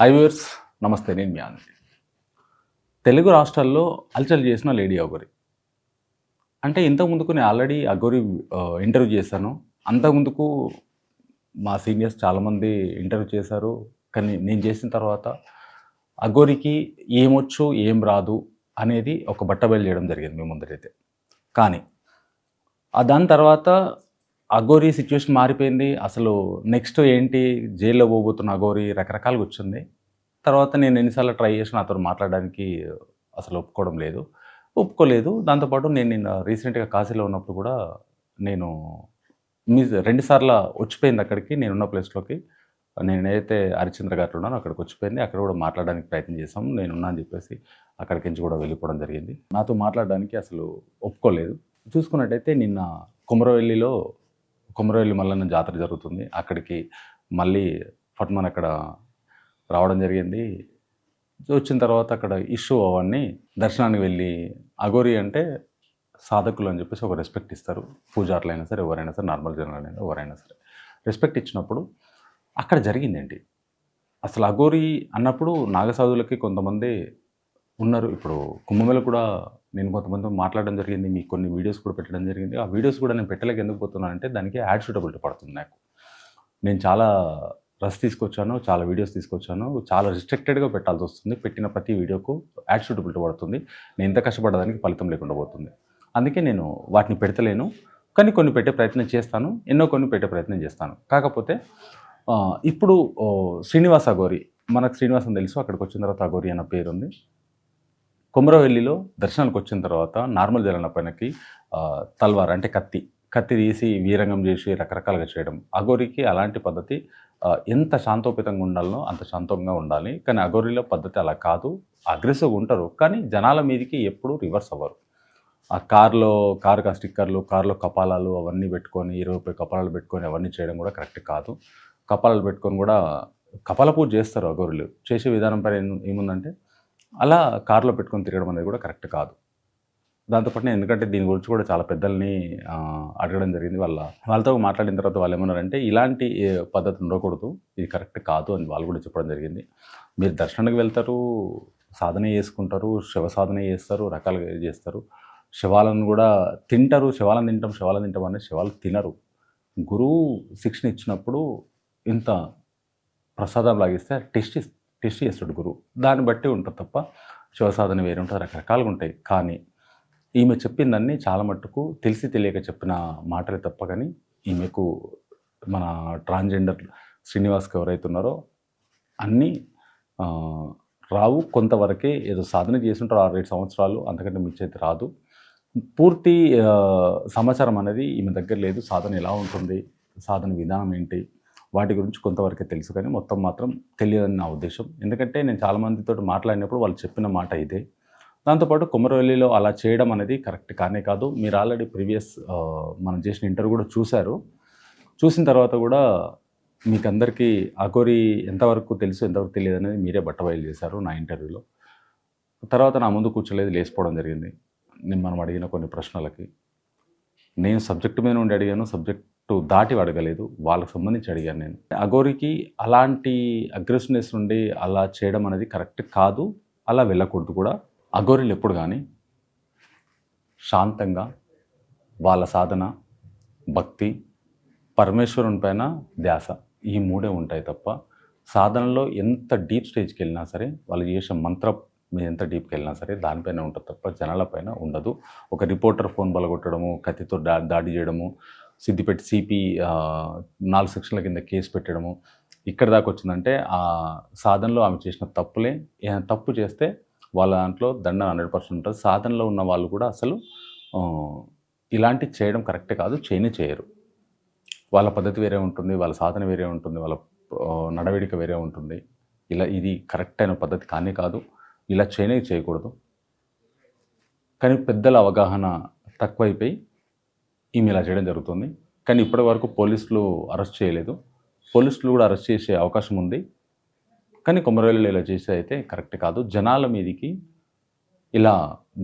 ఐవర్స్ నమస్తే నేను మీ ఆనంద్ తెలుగు రాష్ట్రాల్లో అల్చల్ చేసిన లేడీ అగోరి అంటే ఇంతకుముందుకు నేను ఆల్రెడీ అగోరి ఇంటర్వ్యూ చేశాను. అంతకుముందుకు మా సీనియర్స్ చాలామంది ఇంటర్వ్యూ చేశారు. కానీ నేను చేసిన తర్వాత అగోరికి ఏమొచ్చు ఏం రాదు అనేది ఒక బట్టబయలు చేయడం జరిగింది మీ ముందరైతే. కానీ దాని తర్వాత అఘోరీ సిచ్యువేషన్ మారిపోయింది. అసలు నెక్స్ట్ ఏంటి? జైల్లో పోబోతున్న అఘోరీ రకరకాలుగా వచ్చింది. తర్వాత నేను ఎన్నిసార్లు ట్రై చేసిన అతను మాట్లాడడానికి అసలు ఒప్పుకోవడం లేదు. ఒప్పుకోలేదు. దాంతోపాటు నేను నిన్న రీసెంట్గా కాశీలో ఉన్నప్పుడు కూడా నేను మీ రెండుసార్లు వచ్చిపోయింది అక్కడికి. నేనున్న ప్లేస్లోకి. నేనైతే హరిచంద్ర గారు ఉన్నానో. అక్కడికి వచ్చిపోయింది. అక్కడ కూడా మాట్లాడడానికి ప్రయత్నం చేసాం నేనున్నా అని చెప్పేసి అక్కడికి నుంచి కూడా వెళ్ళిపోవడం జరిగింది. నాతో మాట్లాడడానికి అసలు ఒప్పుకోలేదు. చూసుకున్నట్టయితే నిన్న కుమరవెల్లిలో కుమరవెల్లి మల్లన్న జాతర జరుగుతుంది. అక్కడికి మళ్ళీ ఫట్మన్ అక్కడ రావడం జరిగింది. వచ్చిన తర్వాత అక్కడ ఇష్యూ అవన్నీ దర్శనానికి వెళ్ళి అగోరి అంటే సాధకులు అని చెప్పేసి ఒక రెస్పెక్ట్ ఇస్తారు. పూజార్లైనా సరే ఎవరైనా సరే నార్మల్ జనం అయినా ఎవరైనా సరే. రెస్పెక్ట్ ఇచ్చినప్పుడు అక్కడ జరిగిందేంటి అసలు అగోరి అన్నప్పుడు నాగసాధులకి కొంతమంది ఉన్నారు. ఇప్పుడు కుంభమేళ కూడా నేను కొంతమంది మాట్లాడడం జరిగింది మీకు కొన్ని వీడియోస్ కూడా పెట్టడం జరిగింది. ఆ వీడియోస్ కూడా నేను పెట్టలేక ఎందుకు పోతున్నానంటే దానికి యాడ్ షూటబిలిటీ పడుతుంది నాకు. నేను చాలా రస్ తీసుకొచ్చాను చాలా వీడియోస్ తీసుకొచ్చాను చాలా రిస్ట్రిక్టెడ్గా పెట్టాల్సి వస్తుంది. పెట్టిన ప్రతి వీడియోకు యాడ్ షూటబిలిటీ పడుతుంది. నేను ఎంత కష్టపడడానికి ఫలితం లేకుండా పోతుంది. అందుకే నేను వాటిని పెడతలేను. కానీ కొన్ని పెట్టే ప్రయత్నం చేస్తాను. ఎన్నో కొన్ని పెట్టే ప్రయత్నం చేస్తాను. కాకపోతే ఇప్పుడు శ్రీనివాస గౌరి మనకు శ్రీనివాసం తెలుసు అక్కడికి వచ్చిన తర్వాత అగోరి అన్న పేరు ఉంది కుమరవెల్లిలో దర్శనానికి వచ్చిన తర్వాత నార్మల్ జలన పైనకి తల్వార్ అంటే కత్తి. కత్తి తీసి వీరంగం చేసి రకరకాలుగా చేయడం. అగోరికి అలాంటి పద్ధతి ఎంత శాంతోపితంగా ఉండాలనో అంత శాంతంగా ఉండాలి. కానీ అగోరిలో పద్ధతి అలా కాదు. అగ్రెసివ్గా ఉంటారు. కానీ జనాల మీదకి ఎప్పుడు రివర్స్ అవ్వరు. ఆ కార్లో కారుకి స్టిక్కర్లు కార్లో కపాలాలు అవన్నీ పెట్టుకొని ఇరవై ముప్పై కపాలాలు పెట్టుకొని అవన్నీ చేయడం కూడా కరెక్ట్ కాదు. కపాలాలు పెట్టుకొని కూడా కపాల పూజ చేస్తారు అగోరులు చేసే విధానం పైన ఏముందంటే అలా కారులో పెట్టుకొని తిరగడం అనేది కూడా కరెక్ట్ కాదు. దాంతోపాటు నేను ఎందుకంటే దీని గురించి కూడా చాలా పెద్దల్ని అడగడం జరిగింది. వాళ్ళ వాళ్ళతో మాట్లాడిన తర్వాత వాళ్ళు ఏమన్నారంటే ఇలాంటి ఏ, పద్ధతి ఉండకూడదు. ఇది కరెక్ట్ కాదు అని వాళ్ళు కూడా చెప్పడం జరిగింది. మీరు దర్శనానికి వెళ్తారు సాధన చేసుకుంటారు శివ సాధన చేస్తారు రకాలుగా చేస్తారు. శివాలను కూడా తింటారు. శివాలను తింటాం శివాలను తింటాం అనేది శివాలు తినరు. గురువు శిక్షణ ఇచ్చినప్పుడు ఇంత ప్రసాదం లాగిస్తే టెస్ట్ టిష్యసుడు టెస్ట్ గురువు. దాన్ని బట్టి ఉంటుంది తప్ప శివసాధన వేరే ఉంటుంది రకరకాలుగా ఉంటాయి. కానీ ఈమె చెప్పిందన్నీ చాలా మట్టుకు తెలిసి తెలియక చెప్పిన మాటలే తప్ప కానీ ఈమెకు మన ట్రాన్స్జెండర్ శ్రీనివాస్కి ఎవరైతే ఉన్నారో అన్నీ రావు కొంతవరకే ఏదో సాధన చేస్తుంటారు ఆరు ఏడు సంవత్సరాలు అంతకంటే మించైతే రాదు. పూర్తి సమాచారం అనేది ఈమె దగ్గర లేదు. సాధన ఎలా ఉంటుంది? సాధన విధానం ఏంటి? వాటి గురించి కొంతవరకే తెలుసు కానీ మొత్తం మాత్రం తెలియదని నా ఉద్దేశం. ఎందుకంటే నేను చాలామందితో మాట్లాడినప్పుడు వాళ్ళు చెప్పిన మాట ఇదే. దాంతోపాటు కుమరవెల్లిలో అలా చేయడం అనేది కరెక్ట్ కానే కాదు. మీరు ఆల్రెడీ ప్రీవియస్ మనం చేసిన ఇంటర్వ్యూ కూడా చూశారు. చూసిన తర్వాత కూడా మీకు అందరికీ అఘోరి ఎంతవరకు తెలుసు ఎంతవరకు తెలియదు అనేది మీరే బట్టబయలు చేశారు నా ఇంటర్వ్యూలో. తర్వాత నా ముందు కూర్చోలేదు లేచిపోవడం జరిగింది. నేను మనం అడిగిన కొన్ని ప్రశ్నలకి. నేను సబ్జెక్టు మీద ఉండి అడిగాను సబ్జెక్ట్ దాటి అడగలేదు. వాళ్ళకి సంబంధించి అడిగాను నేను. అగోరికి అలాంటి అగ్రెసివ్నెస్ నుండి అలా చేయడం అనేది కరెక్ట్ కాదు. అలా వెళ్ళకూడదు కూడా. అగోరీలు ఎప్పుడు కానీ శాంతంగా వాళ్ళ సాధన భక్తి పరమేశ్వరుని పైన ధ్యాస ఈ మూడే ఉంటాయి తప్ప సాధనలో ఎంత డీప్ స్టేజ్కి వెళ్ళినా సరే వాళ్ళు చేసే మంత్ర మీద ఎంత డీప్కి వెళ్ళినా సరే దానిపైన ఉంటుంది తప్ప జనాలపైన ఉండదు. ఒక రిపోర్టర్ ఫోన్ బలగొట్టడము కత్తితో దా దాడి చేయడము సిద్దిపేట సిపి నాలుగు సెక్షన్ల కింద కేసు పెట్టడము. ఇక్కడ దాకా వచ్చిందంటే ఆ సాధనలో ఆమె చేసిన తప్పులే. తప్పు చేస్తే వాళ్ళ దాంట్లో దండ హండ్రెడ్ పర్సెంట్ ఉంటుంది. సాధనలో ఉన్న వాళ్ళు కూడా అసలు ఇలాంటివి ఇలాంటి చేయడం కరెక్టే కాదు చేయని చేయరు. వాళ్ళ పద్ధతి వేరే ఉంటుంది వాళ్ళ సాధన వేరే ఉంటుంది వాళ్ళ నడవడిక వేరే ఉంటుంది. ఇలా ఇది కరెక్ట్ అయిన పద్ధతి కానీ కాదు. ఇలా చేయనే చేయకూడదు. కానీ పెద్దల అవగాహన తక్కువైపోయి ఈమె ఇలా చేయడం జరుగుతుంది. కానీ ఇప్పటి వరకు పోలీసులు అరెస్ట్ చేయలేదు. పోలీసులు కూడా అరెస్ట్ చేసే అవకాశం ఉంది. కానీ కొమరవెల్లిలో ఇలా చేసే అయితే కరెక్ట్ కాదు. జనాల మీదికి ఇలా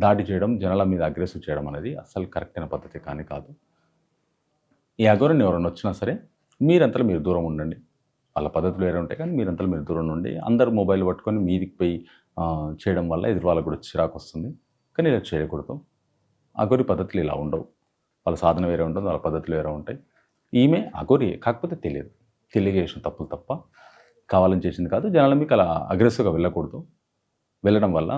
దాడి చేయడం జనాల మీద అగ్రెసివ్ చేయడం అనేది అసలు కరెక్ట్ అయిన పద్ధతి కానీ కాదు. ఈ అగౌరణ ఎవరైనా వచ్చినా సరే మీరంతలో మీరు దూరం ఉండండి. వాళ్ళ పద్ధతులు వేరే ఉంటాయి కానీ మీరంతా మీరు దూరం నుండి అందరు మొబైల్ పట్టుకొని మీదికి పోయి చేయడం వల్ల ఎదురు వాళ్ళకు కూడా చిరాకు వస్తుంది. కానీ ఇలా చేయకూడదు. అగౌరి పద్ధతులు ఇలా ఉండవు. వాళ్ళ సాధన వేరే ఉంటుంది వాళ్ళ పద్ధతులు వేరే ఉంటాయి. ఈమె అగోరి కాకపోతే తెలియదు. తెలియక చేసిన తప్పులు తప్ప కావాలని చేసింది కాదు. జనాల మీకు అలా అగ్రెసివ్గా వెళ్ళకూడదు. వెళ్ళడం వల్ల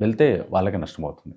వెళ్తే వాళ్ళకే నష్టం అవుతుంది.